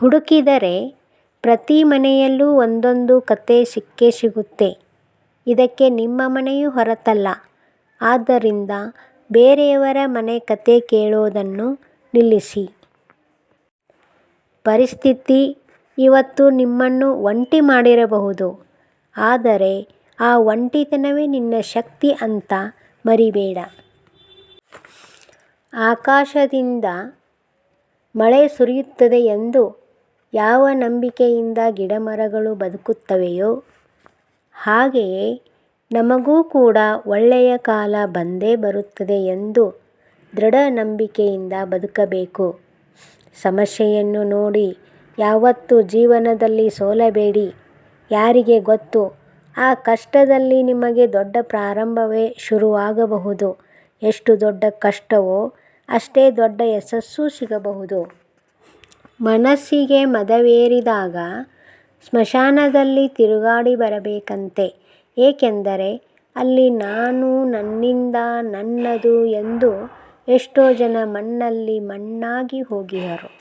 ಹುಡುಕಿದರೆ ಪ್ರತಿ ಮನೆಯಲ್ಲೂ ಒಂದೊಂದು ಕತೆ ಸಿಕ್ಕೇ ಸಿಗುತ್ತೆ. ಇದಕ್ಕೆ ನಿಮ್ಮ ಮನೆಯೂ ಹೊರತಲ್ಲ. ಆದ್ದರಿಂದ ಬೇರೆಯವರ ಮನೆ ಕತೆ ಕೇಳೋದನ್ನು ನಿಲ್ಲಿಸಿ. ಪರಿಸ್ಥಿತಿ ಇವತ್ತು ನಿಮ್ಮನ್ನು ಒಂಟಿ ಮಾಡಿರಬಹುದು. ಆದರೆ ಆ ಒಂಟಿತನವೇ ನಿನ್ನ ಶಕ್ತಿ ಅಂತ ಮರಿಬೇಡ ಆಕಾಶದಿಂದ ಮಳೆ ಸುರಿಯುತ್ತದೆ ಎಂದು ಯಾವ ನಂಬಿಕೆಯಿಂದ ಗಿಡಮರಗಳು ಬದುಕುತ್ತವೆಯೋ ಹಾಗೆಯೇ ನಮಗೂ ಕೂಡ ಒಳ್ಳೆಯ ಕಾಲ ಬಂದೇ ಬರುತ್ತದೆ ಎಂದು ದೃಢ ನಂಬಿಕೆಯಿಂದ ಬದುಕಬೇಕು. ಸಮಸ್ಯೆಯನ್ನು ನೋಡಿ ಯಾವತ್ತೂ ಜೀವನದಲ್ಲಿ ಸೋಲಬೇಡಿ. ಯಾರಿಗೆ ಗೊತ್ತು ಆ ಕಷ್ಟದಲ್ಲಿ ನಿಮಗೆ ದೊಡ್ಡ ಪ್ರಾರಂಭವೇ ಶುರುವಾಗಬಹುದು. ಎಷ್ಟು ದೊಡ್ಡ ಕಷ್ಟವೋ ಅಷ್ಟೇ ದೊಡ್ಡ ಯಶಸ್ಸು ಸಿಗಬಹುದು. ಮನಸ್ಸಿಗೆ ಮದವೇರಿದಾಗ ಸ್ಮಶಾನದಲ್ಲಿ ತಿರುಗಾಡಿ ಬರಬೇಕಂತೆ. ಏಕೆಂದರೆ ಅಲ್ಲಿ ನಾನು, ನನ್ನಿಂದ, ನನ್ನದು ಎಂದು ಎಷ್ಟೋ ಜನ ಮಣ್ಣಲ್ಲಿ ಮಣ್ಣಾಗಿ ಹೋಗಿಹರು.